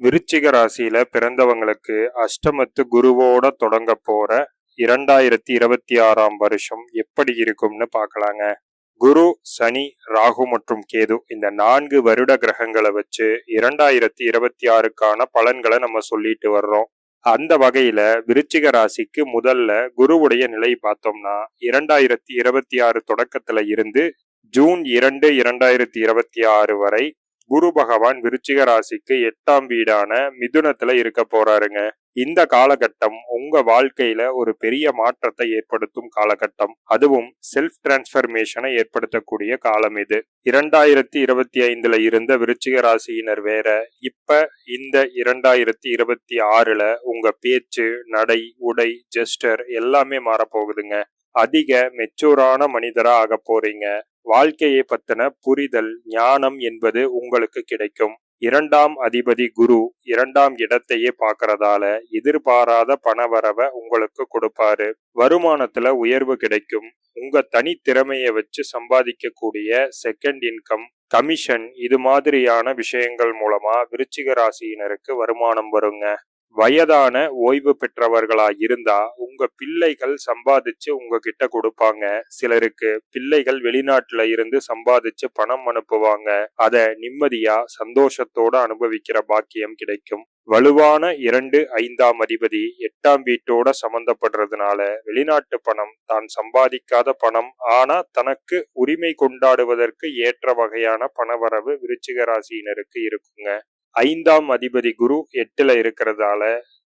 விருச்சிக ராசியில பிறந்தவங்களுக்கு அஷ்டமத்து குருவோட தொடங்க போற இரண்டாயிரத்தி இருபத்தி ஆறாம் வருஷம் எப்படி இருக்கும்னு பார்க்கலாங்க குரு சனி ராகு மற்றும் கேது இந்த நான்கு வருட கிரகங்களை வச்சு இரண்டாயிரத்தி இருபத்தி ஆறுக்கான பலன்களை நம்ம சொல்லிட்டு வர்றோம். அந்த வகையில விருச்சிக ராசிக்கு முதல்ல குருவுடைய நிலை பார்த்தோம்னா இரண்டாயிரத்தி இருபத்தி ஆறு தொடக்கத்துல இருந்து ஜூன் இரண்டு இரண்டாயிரத்தி இருபத்தி ஆறு வரை குரு பகவான் விருச்சிக ராசிக்கு எட்டாம் வீடான மிதுனத்துல இருக்க போறாருங்க. இந்த காலகட்டம் உங்க வாழ்க்கையில ஒரு பெரிய மாற்றத்தை ஏற்படுத்தும் காலகட்டம். அதுவும் செல்ஃப் டிரான்ஸ்பர்மேஷனை ஏற்படுத்தக்கூடிய காலம் இது. இரண்டாயிரத்தி இருபத்தி ஐந்துல இருந்த விருச்சிக ராசியினர் வேற. இப்ப இந்த இரண்டாயிரத்தி இருபத்தி ஆறுல உங்க பேச்சு நடை உடை ஜெஸ்டர் எல்லாமே மாறப்போகுதுங்க. அதிக மெச்சூரான மனிதராக ஆக போறீங்க. வாழ்க்கையை பத்தின புரிதல் ஞானம் என்பது உங்களுக்கு கிடைக்கும். இரண்டாம் அதிபதி குரு இரண்டாம் இடத்தையே பார்க்கறதால எதிர்பாராத பணவரவை உங்களுக்கு கொடுப்பாரு. வருமானத்துல உயர்வு கிடைக்கும். உங்க தனி திறமையை வச்சு சம்பாதிக்கக்கூடிய செகண்ட் இன்கம் கமிஷன் இது மாதிரியான விஷயங்கள் மூலமா விருச்சிக ராசியினருக்கு வருமானம் வருங்க. வயதான ஓய்வு பெற்றவர்களா இருந்தா உங்க பிள்ளைகள் சம்பாதிச்சு உங்ககிட்ட கொடுப்பாங்க. சிலருக்கு பிள்ளைகள் வெளிநாட்டுல இருந்து சம்பாதிச்சு பணம் அனுப்புவாங்க. அத நிம்மதியா சந்தோஷத்தோட அனுபவிக்கிற பாக்கியம் கிடைக்கும். வலுவான இரண்டு ஐந்தாம் அதிபதி எட்டாம் வீட்டோட சம்பந்தப்படுறதுனால வெளிநாட்டு பணம் தான் சம்பாதிக்காத பணம். ஆனா தனக்கு உரிமை கொண்டாடுவதற்கு ஏற்ற வகையான பணவரவு விருச்சிக ராசியினருக்கு இருக்குங்க. ஐந்தாம் அதிபதி குரு எட்டுல இருக்கிறதால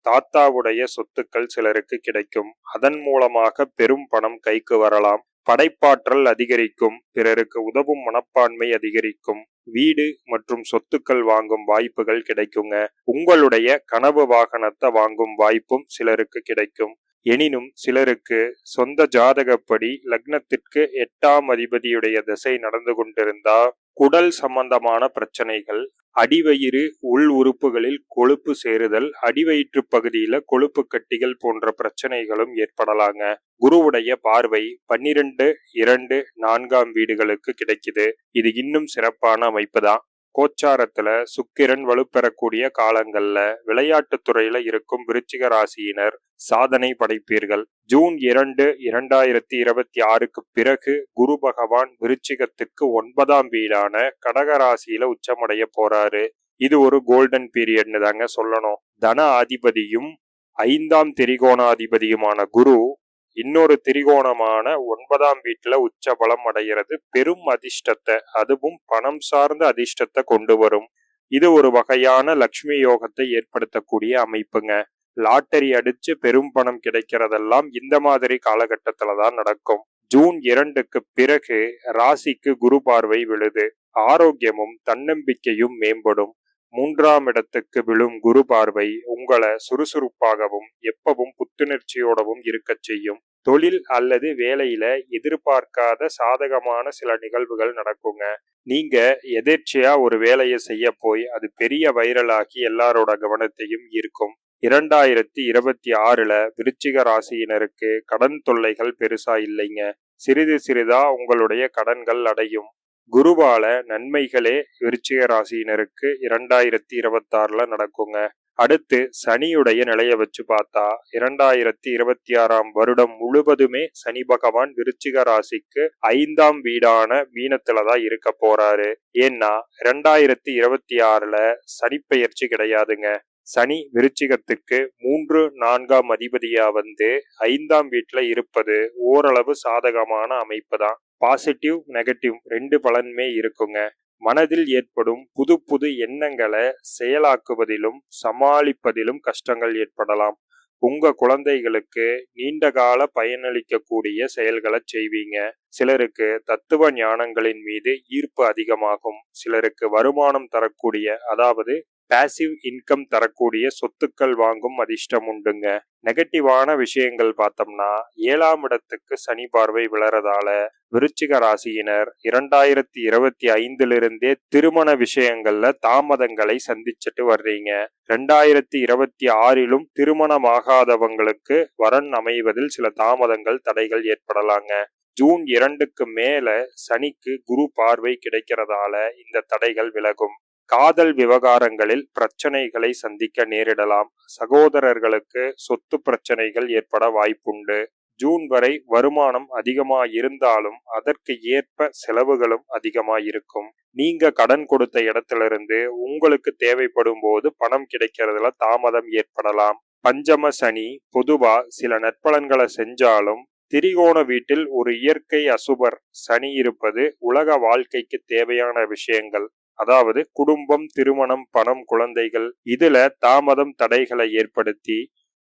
தாத்தாவுடைய சொத்துக்கள் சிலருக்கு கிடைக்கும். அதன் மூலமாக பெரும் பணம் கைக்கு வரலாம். படைப்பாற்றல் அதிகரிக்கும். பிறருக்கு உதவும் மனப்பான்மை அதிகரிக்கும். வீடு மற்றும் சொத்துக்கள் வாங்கும் வாய்ப்புகள் கிடைக்குங்க. உங்களுடைய கனவு வாகனத்தை வாங்கும் வாய்ப்பும் சிலருக்கு கிடைக்கும். எனினும் சிலருக்கு சொந்த ஜாதகப்படி லக்னத்திற்கு எட்டாம் அதிபதியுடைய திசை நடந்து கொண்டிருந்தா குடல் சம்பந்தமான பிரச்சனைகள் அடிவயிறு உள் உறுப்புகளில் கொழுப்பு சேருதல் அடிவயிற்று பகுதியில கொழுப்பு கட்டிகள் போன்ற பிரச்சனைகளும் ஏற்படலாங்க. குருவுடைய பார்வை பன்னிரண்டு இரண்டு நான்காம் வீடுகளுக்கு கிடைக்குது. இது இன்னும் சிறப்பான அமைப்பு தான் கோச்சாரத்துல சுக்கிரன் வலுப்பெறக்கூடிய காலங்கள்ல விளையாட்டு துறையில இருக்கும் விருச்சிக ராசியினர் சாதனை படைப்பீர்கள். ஜூன் இரண்டு இரண்டாயிரத்தி இருபத்தி ஆறுக்கு பிறகு குரு பகவான் விருச்சிகத்துக்கு ஒன்பதாம் வீடான கடகராசியில உச்சமடைய போறாரு. இது ஒரு கோல்டன் பீரியட்னு தாங்க சொல்லணும். தன ஆதிபதியும் ஐந்தாம் திரிகோணாதிபதியுமான குரு இன்னொரு திரிகோணமான ஒன்பதாம் வீட்டில் உச்ச பலம் அடைகிறது. பெரும் அதிர்ஷ்டத்தை அதுவும் பணம் சார்ந்த அதிர்ஷ்டத்தை கொண்டு வரும். இது ஒரு வகையான லக்ஷ்மி யோகத்தை ஏற்படுத்தக்கூடிய அமைப்புங்க. லாட்டரி அடிச்சு பெரும் பணம் கிடைக்கிறதெல்லாம் இந்த மாதிரி காலகட்டத்துல தான் நடக்கும். ஜூன் இரண்டுக்கு பிறகு ராசிக்கு குரு பார்வை விழுது. ஆரோக்கியமும் தன்னம்பிக்கையும் மேம்படும். மூன்றாம் இடத்துக்கு விழும் குரு பார்வை உங்களை சுறுசுறுப்பாகவும் எப்பவும் புத்துணர்ச்சியோடவும் இருக்கச் செய்யும். தொழில் அல்லது வேலையில எதிர்பார்க்காத சாதகமான சில நிகழ்வுகள் நடக்குங்க. நீங்க எதேர்ச்சியா ஒரு வேலையை செய்ய போய் அது பெரிய வைரலாகி எல்லாரோட கவனத்தையும் ஈர்க்கும். இரண்டாயிரத்தி இருபத்தி ஆறுல விருச்சிக ராசியினருக்கு கடன் தொல்லைகள் பெருசா இல்லைங்க. சிறிது சிறிதா உங்களுடைய கடன்கள் அடையும். குருவால நன்மைகளே விருச்சிக ராசியினருக்கு இரண்டாயிரத்தி இருபத்தாறுல நடக்குங்க. அடுத்து சனியுடைய நிலையை வச்சு பார்த்தா இரண்டாயிரத்தி இருபத்தி ஆறாம் வருடம் முழுவதுமே சனி பகவான் விருச்சிக ராசிக்கு ஐந்தாம் வீடான மீனத்துல தான் இருக்க போறாரு. ஏன்னா இரண்டாயிரத்தி இருபத்தி ஆறுல சனிப்பெயர்ச்சி கிடையாதுங்க. சனி விருச்சிகத்துக்கு மூன்று நான்காம் அதிபதியா வந்து ஐந்தாம் வீட்டுல இருப்பது ஓரளவு சாதகமான அமைப்பு தான். பாசிட்டிவ் நெகட்டிவ் ரெண்டு பலனுமே இருக்குங்க. மனதில் ஏற்படும் புது புது எண்ணங்களை செயலாக்குவதிலும் சமாளிப்பதிலும் கஷ்டங்கள் ஏற்படலாம். உங்க குழந்தைகளுக்கு நீண்ட கால பயனளிக்கக்கூடிய செயல்களை செய்வீங்க. சிலருக்கு தத்துவ ஞானங்களின் மீது ஈர்ப்பு அதிகமாகும். சிலருக்கு வருமானம் தரக்கூடிய அதாவது பேசிவ் இன்கம் தரக்கூடிய சொத்துக்கள் வாங்கும் அதிர்ஷ்டம் உண்டுங்க நெகட்டிவான விஷயங்கள் பார்த்தோம்னா ஏழாம் இடத்துக்கு சனி பார்வை விளறதால விருச்சிக ராசியினர் இரண்டாயிரத்தி இருபத்தி ஐந்திலிருந்தே திருமண விஷயங்கள்ல தாமதங்களை சந்திச்சுட்டு வர்றீங்க. ரெண்டாயிரத்தி இருபத்தி ஆறிலும் திருமணமாகாதவங்களுக்கு வரன் அமைவதில் சில தாமதங்கள் தடைகள் ஏற்படலாங்க. ஜூன் இரண்டுக்கு மேல சனிக்கு குரு பார்வை கிடைக்கிறதால இந்த தடைகள் விலகும். காதல் விவகாரங்களில் பிரச்சனைகளை சந்திக்க நேரிடலாம். சகோதரர்களுக்கு சொத்து பிரச்சனைகள் ஏற்பட வாய்ப்புண்டு. ஜூன் வரை வருமானம் அதிகமா இருந்தாலும் அதற்கு ஏற்ப செலவுகளும் அதிகமா இருக்கும் நீங்க கடன் கொடுத்த இடத்திலிருந்து உங்களுக்கு தேவைப்படும் போது பணம் கிடைக்கிறதுல தாமதம் ஏற்படலாம். பஞ்சம சனி பொதுவா சில நற்பலன்களை செஞ்சாலும் திரிகோண வீட்டில் ஒரு இயற்கை அசுபர் சனி இருப்பது உலக வாழ்க்கைக்கு தேவையான விஷயங்கள். அதாவது குடும்பம் திருமணம் பணம் குழந்தைகள் இதுல தாமதம் தடைகளை ஏற்படுத்தி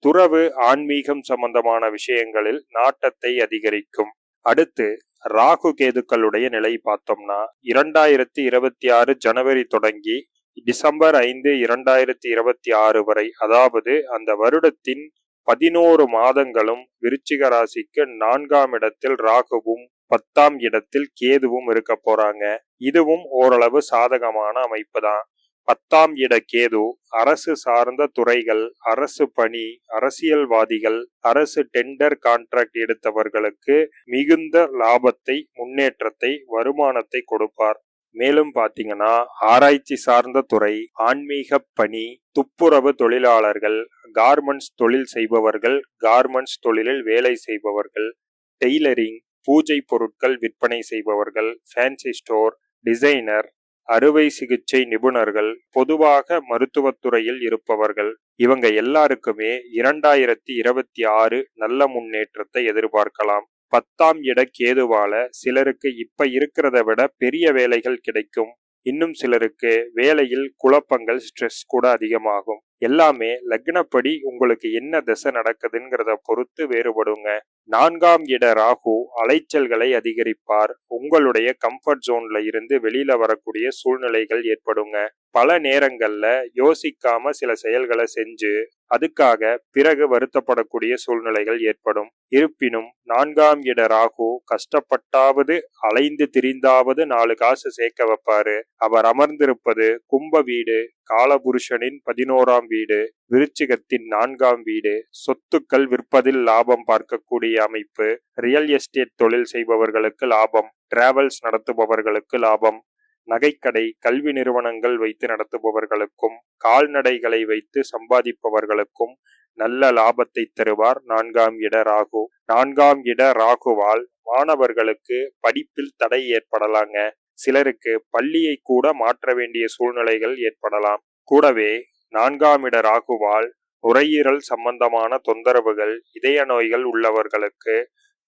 துறவு ஆன்மீகம் சம்பந்தமான விஷயங்களில் நாட்டத்தை அதிகரிக்கும். அடுத்து ராகு கேதுக்களுடைய நிலை பார்த்தோம்னா இரண்டாயிரத்தி இருபத்தி ஆறு ஜனவரி தொடங்கி டிசம்பர் ஐந்து இரண்டாயிரத்தி இருபத்தி ஆறு வரை அதாவது அந்த வருடத்தின் பதினோரு மாதங்களும் விருச்சிக ராசிக்கு நான்காம் இடத்தில் ராகுவும் பத்தாம் இடத்தில் கேதுவும் இருக்க போறாங்க. இதுவும் ஓரளவு சாதகமான அமைப்பு தான் பத்தாம் இட கேது அரசு சார்ந்த துறைகள் அரசு பணி அரசியல்வாதிகள் அரசு டெண்டர் கான்ட்ராக்ட் எடுத்தவர்களுக்கு மிகுந்த லாபத்தை முன்னேற்றத்தை வருமானத்தை கொடுப்பார். மேலும் பாத்தீங்கன்னா ஆராய்ச்சி சார்ந்த துறை ஆன்மீக பணி துப்புரவு தொழிலாளர்கள் கார்மெண்ட்ஸ் தொழில் செய்பவர்கள் கார்மெண்ட்ஸ் தொழிலில் வேலை செய்பவர்கள் டெய்லரிங் பூஜை பொருட்கள் விற்பனை செய்பவர்கள் ஃபேன்சி ஸ்டோர் டிசைனர் அறுவை சிகிச்சை நிபுணர்கள் பொதுவாக மருத்துவத்துறையில் இருப்பவர்கள். இவங்க எல்லாருக்குமே இரண்டாயிரத்தி இருபத்தி ஆறு நல்ல முன்னேற்றத்தை எதிர்பார்க்கலாம். பத்தாம் இட கேதுவால சிலருக்கு இப்ப இருக்கிறத விட பெரிய வேலைகள் கிடைக்கும். இன்னும் சிலருக்கு வேலையில் குழப்பங்கள் ஸ்ட்ரெஸ் கூட அதிகமாகும். எல்லாமே லக்னப்படி உங்களுக்கு என்ன திசை நடக்குதுங்கிறத பொறுத்து வேறுபடுங்க. நான்காம் இட ராகு அலைச்சல்களை அதிகரிப்பார். உங்களுடைய கம்ஃபர்ட் ஜோன்ல இருந்து வெளியில வரக்கூடிய சூழ்நிலைகள் ஏற்படுங்க. பல நேரங்கள்ல யோசிக்காம சில செயல்களை செஞ்சு அதுக்காக பிறகு வருத்தப்படக்கூடிய சூழ்நிலைகள் ஏற்படும். இருப்பினும் நான்காம் இட ராகு கஷ்டப்பட்டாவது அலைந்து திரிந்தாவது நாலு காசு சேர்க்க வைப்பாரு. அவர் அமர்ந்திருப்பது கும்ப வீடு காலபுருஷனின் பதினோராம் வீடு விருச்சிகத்தின் நான்காம் வீடு சொத்துக்கள் விற்பதில் லாபம் பார்க்கக்கூடிய அமைப்பு ரியல் எஸ்டேட் தொழில் செய்பவர்களுக்கு லாபம் டிராவல்ஸ் நடத்துபவர்களுக்கு லாபம் நகைக்கடை கல்வி நிறுவனங்கள் வைத்து நடத்துபவர்களுக்கும் கால்நடைகளை வைத்து சம்பாதிப்பவர்களுக்கும் நல்ல லாபத்தை தருவார் நான்காம் இட ராகு. நான்காம் இட ராகுவால் மாணவர்களுக்கு படிப்பில் தடை ஏற்படலாங்க. சிலருக்கு பள்ளியை கூட மாற்ற வேண்டிய சூழ்நிலைகள் ஏற்படலாம். கூடவே நான்காம் இட ராகுவால் நுரையீரல் சம்பந்தமான தொந்தரவுகள் இதய நோய்கள் உள்ளவர்களுக்கு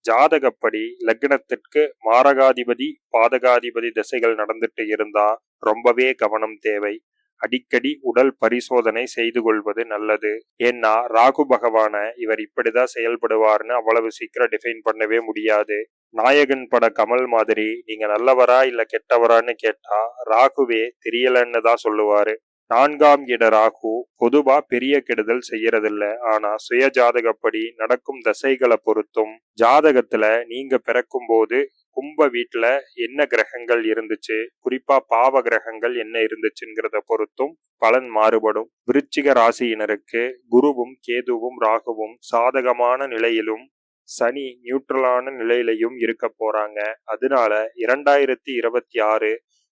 ஜாதகப்படி லக்னத்திற்கு மாரகாதிபதி பாதகாதிபதி திசைகள் நடந்துட்டு இருந்தா ரொம்பவே கவனம் தேவை. அடிக்கடி உடல் பரிசோதனை செய்து கொள்வது நல்லது. ஏன்னா ராகு பகவான இவர் இப்படிதான் செயல்படுவார்னு அவ்வளவு சீக்கிரம் டிஃபைன் பண்ணவே முடியாது. நாயகன் பட கமல் மாதிரி நீங்க நல்லவரா இல்ல கெட்டவரான்னு கேட்டா ராகுவே தெரியலன்னு தான் சொல்லுவாரு. நான்காம் இட ராகு பொதுவா பெரிய கெடுதல் செய்யறதில்ல. ஆனா சுய ஜாதகப்படி நடக்கும் தசைகளை பொறுத்தும் ஜாதகத்துல நீங்க பிறக்கும் போது கும்ப வீட்டுல என்ன கிரகங்கள் இருந்துச்சு குறிப்பா பாவ கிரகங்கள் என்ன இருந்துச்சுங்கிறத பொறுத்தும் பலன் மாறுபடும். விருச்சிக ராசியினருக்கு குருவும் கேதுவும் ராகுவும் சாதகமான நிலையிலும் சனி நியூட்ரலான நிலையிலையும் இருக்க போறாங்க. அதனால இரண்டாயிரத்தி இருபத்தி ஆறு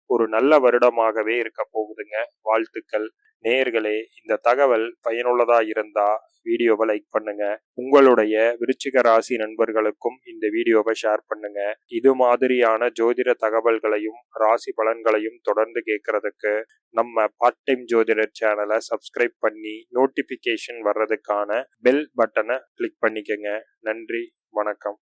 ஒரு நல்ல வருடமாகவே இருக்க போகுதுங்க. வாழ்த்துக்கள். நேர்களே இந்த தகவல் பயனுள்ளதா இருந்தா வீடியோவை லைக் பண்ணுங்க. உங்களுடைய விருச்சிக ராசி நண்பர்களுக்கும் இந்த வீடியோவை ஷேர் பண்ணுங்க. இது மாதிரியான ஜோதிட தகவல்களையும் ராசி பலன்களையும் தொடர்ந்து கேட்கறதுக்கு நம்ம பார்ட் டைம் ஜோதிடர் சேனலை சப்ஸ்கிரைப் பண்ணி நோட்டிபிகேஷன் வர்றதுக்கான பெல் பட்டனை கிளிக் பண்ணிக்கங்க. நன்றி. வணக்கம்.